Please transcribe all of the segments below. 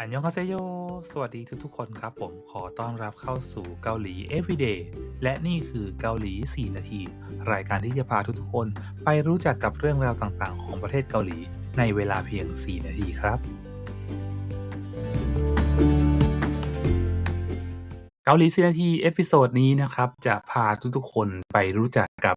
อันยองคาเซโย สวัสดีทุกๆ คนครับผม ขอต้อนรับเข้าสู่เกาหลี Everyday และนี่คือเกาหลี 4 นาที รายการที่จะพาทุกๆ คนไปรู้จักกับเรื่องราวต่างๆ ของประเทศเกาหลีในเวลาเพียง 4 นาทีครับ เกาหลี4นาทีเอพิโซดนี้นะครับ จะพาทุกๆคนไปรู้จักกับ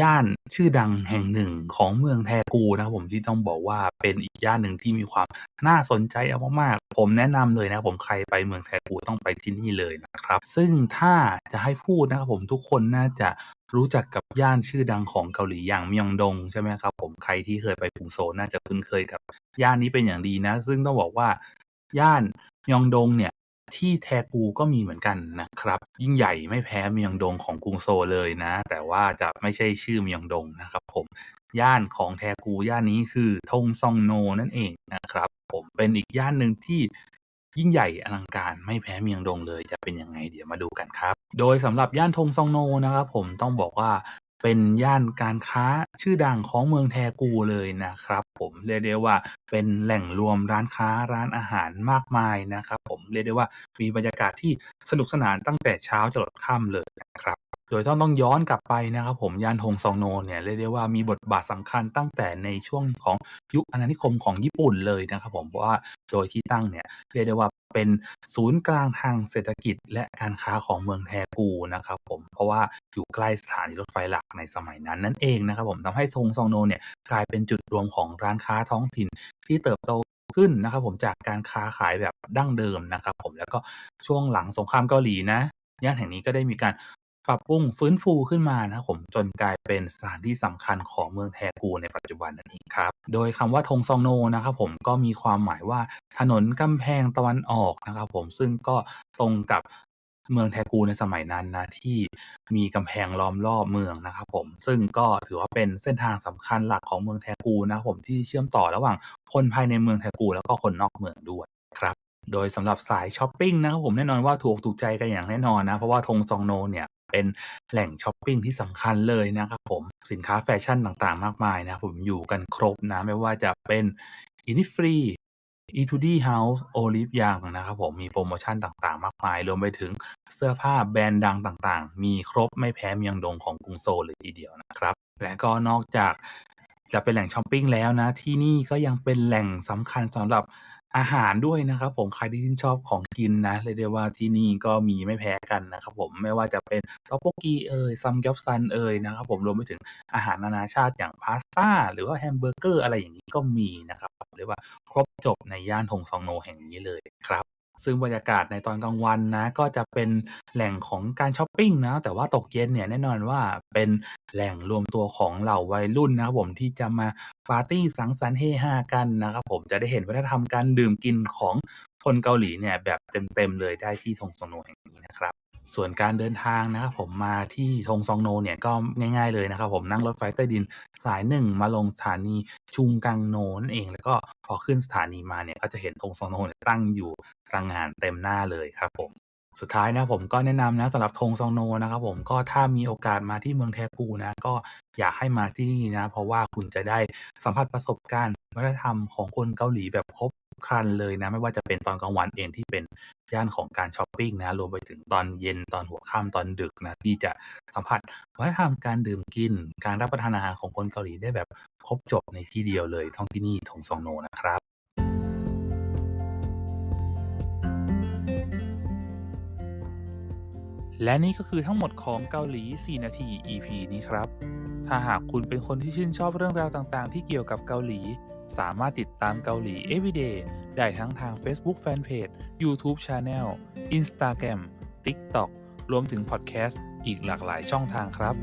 ย่านชื่อดังแห่งหนึ่งของเมืองแทกูนะครับผมที่ต้องบอกว่าเป็นอีกย่านหนึ่งที่มีความน่าสนใจเอามากๆผมแนะนำเลยนะผมใครไปเมืองแทกูต้องไปที่นี่เลยนะครับ ซึ่งถ้าจะให้พูดนะครับผมทุกคนน่าจะรู้จักกับย่านชื่อดังของเกาหลีอย่างมยองดงใช่ไหมครับผมใครที่เคยไปกรุงโซลน่าจะคุ้นเคยกับย่านนี้เป็นอย่างดีนะ ซึ่งต้องบอกว่าย่านมยองดงเนี่ย ที่แทกูก็มีเหมือนกันนะครับ ยิ่งใหญ่ไม่แพ้เมียงดงของกรุงโซเลยนะ แต่ว่าจะไม่ใช่ชื่อเมียงดงนะครับผมย่านของแทกูย่านนี้คือทงซองโนนั่นเองนะครับ ผมเป็นอีกย่านหนึ่งที่ยิ่งใหญ่อลังการไม่แพ้เมียงดงเลยจะเป็นยังไงเดี๋ยวมาดูกันครับ โดยสำหรับย่านทงซองโนนะครับ ผมต้องบอกว่าเป็นย่านการค้าชื่อดังของเมืองแทกูเลยนะครับ ผมเรียกได้ว่าเป็นแหล่งรวมร้านค้าร้านอาหารมากมายนะครับผมเรียกได้ว่ามีบรรยากาศที่สนุกสนานตั้งแต่เช้าจรดค่ำเลย โดยต้องต้องย้อนกลับไปนะครับผมย่านทงซองโนเนี่ยเรียกได้ว่ามีบทบาทสำคัญตั้งแต่ในช่วงของยุคอาณานิคมของญี่ปุ่นเลยนะครับผมเพราะว่าโดยที่ตั้งเนี่ยเรียกได้ว่าเป็นศูนย์กลางทางเศรษฐกิจและการค้าของเมืองแทกูนะครับผมเพราะว่าอยู่ใกล้สถานีรถไฟหลักในสมัยนั้นนั่นเองนะครับผมทำให้ทงซองโนเนี่ยกลายเป็นจุดรวมของร้านค้าท้องถิ่นที่เติบโตขึ้นนะครับผมจากการค้าขายแบบดั้งเดิมนะครับผมแล้วก็ช่วงหลังสงครามเกาหลีนะย่านแห่งนี้ก็ได้มีการ ปรับปรุงฟื้นฟูขึ้นมานะครับผมจนกลายเป็นสถานที่สำคัญของเมืองแทกูในปัจจุบันนั่นเองครับโดยคำว่าทงซองโนนะครับผมก็มีความหมายว่าถนนกำแพงตะวันออกนะครับผมซึ่งก็ตรงกับเมืองแทกูในสมัยนั้นนะที่มีกำแพงล้อมรอบเมืองนะครับผมซึ่งก็ถือว่าเป็นเส้นทางสำคัญหลักของเมืองแทกูนะครับผมที่เชื่อมต่อระหว่างคนภายในเมืองแทกูแล้วก็คนนอกเมืองด้วยครับโดยสำหรับสายช้อปปิ้งนะครับผมแน่นอนว่าถูกอกถูกใจกันอย่างแน่นอนนะ เพราะว่าทงซองโนเนี่ย เป็นแหล่งช้อปปิ้งที่สำคัญเลยนะครับผมสินค้าแฟชั่นต่างๆ มากมายนะผมอยู่กันครบนะ ไม่ว่าจะเป็น Innisfree e t u d y House Olive Young นะครับผมมีโปรโมชั่นต่างๆ มากมาย รวมไปถึงเสื้อผ้าแบรนด์ดังต่างๆ มีครบไม่แพ้เมียงดงของกรุงโซลเลยทีเดียวนะครับ และก็นอกจากจะเป็นแหล่งช้อปปิ้งแล้วนะ ที่นี่ก็ยังเป็นแหล่งสำคัญสำหรับ อาหารด้วยนะครับผม ใครที่ชื่นชอบของกินนะเรียกได้ว่าที่นี่ก็มีไม่แพ้กันนะครับผมไม่ว่าจะเป็นต๊อกโบกีเอ่ยซัมกยอปซันเอ่ยนะครับผมรวมไปถึงอาหารนานาชาติอย่างพาสต้า หรือว่าแฮมเบอร์เกอร์อะไรอย่างนี้ก็มีนะครับเรียกว่าครบจบในย่านทงซองโนแห่งนี้เลยครับ ซึ่งบรรยากาศในตอนกลางวันนะก็จะเป็นแหล่งของการช้อปปิ้งนะแต่ว่าตกเย็นเนี่ยแน่นอนว่าเป็นแหล่งรวมตัวของเหล่าวัยรุ่นนะครับผมที่จะมาปาร์ตี้สังสรรค์เฮฮากันนะครับผมจะได้เห็นวัฒนธรรมการดื่มกินของคนเกาหลีเนี่ยแบบเต็มๆเลยได้ที่ทงซองโนแห่งนี้นะครับ ส่วนการเดินทางนะครับผมมาที่ทงซองโนเนี่ยก็ง่าย ๆเลยนะครับผมนั่งรถไฟใต้ดินสายหนึ่งมาลงสถานีชุงกังโนนั่นเอง แล้วก็ พอขึ้นสถานีมาเนี่ยก็จะเห็นธงสองโนเนี่ยตั้งอยู่รังงานเต็มหน้าเลยครับผม สุดท้ายนะผมก็แนะนำนะสำหรับทงซองโนนะครับผมก็ถ้ามีโอกาสมาที่เมืองแทกูนะ ก็อยากให้มาที่นี่นะ เพราะว่าคุณจะได้สัมผัสประสบการณ์วัฒนธรรมของคนเกาหลีแบบครบครันเลยนะ ไม่ว่าจะเป็นตอนกลางวันเองที่เป็นย่านของการช้อปปิ้งนะรวมไปถึงตอนเย็นตอนหัวค่ำตอนดึกนะ ที่จะสัมผัสวัฒนธรรมการดื่มกิน การรับประทานอาหารของคนเกาหลีได้แบบครบจบในที่เดียวเลยท่องที่นี่ทงซองโนนะครับ และนี่ก็คือทั้งหมดของเกาหลี 4 นาที EP นี้ครับ ถ้าหากคุณเป็นคนที่ชื่นชอบเรื่องราวต่างๆ ที่เกี่ยวกับเกาหลี สามารถติดตามเกาหลี Everyday ได้ทั้งทาง Facebook Fanpage YouTube Channel Instagram TikTok รวมถึงพอดแคสต์อีกหลากหลายช่องทางครับ